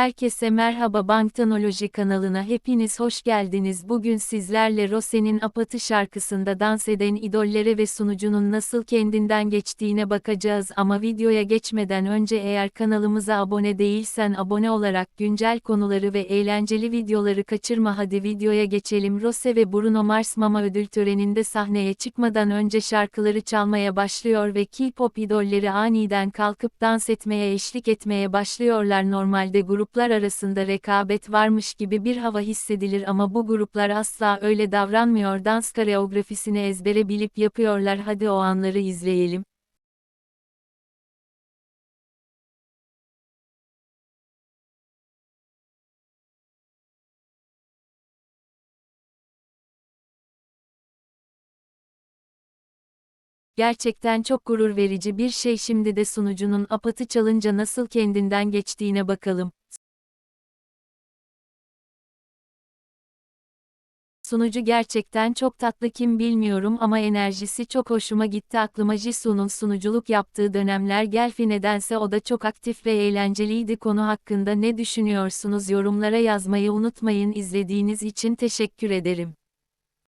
Herkese merhaba Banktanoloji kanalına hepiniz hoş geldiniz. Bugün sizlerle Rose'nin Apatı şarkısında dans eden idollere ve sunucunun nasıl kendinden geçtiğine bakacağız ama videoya geçmeden önce eğer kanalımıza abone değilsen abone olarak güncel konuları ve eğlenceli videoları kaçırma hadi videoya geçelim. Rose ve Bruno Mars Mama ödül töreninde sahneye çıkmadan önce şarkıları çalmaya başlıyor ve K-pop idolleri aniden kalkıp dans etmeye eşlik etmeye başlıyorlar. Normalde gruplar arasında rekabet varmış gibi bir hava hissedilir ama bu gruplar asla öyle davranmıyor. Dans koreografisini ezbere bilip yapıyorlar. Hadi o anları izleyelim. Gerçekten çok gurur verici bir şey şimdi de sunucunun apatı çalınca nasıl kendinden geçtiğine bakalım. Sunucu gerçekten çok tatlı kim bilmiyorum ama enerjisi çok hoşuma gitti. Aklıma Jisoo'nun sunuculuk yaptığı dönemler gelfi nedense o da çok aktif ve eğlenceliydi. Konu hakkında ne düşünüyorsunuz? Yorumlara yazmayı unutmayın. İzlediğiniz için teşekkür ederim.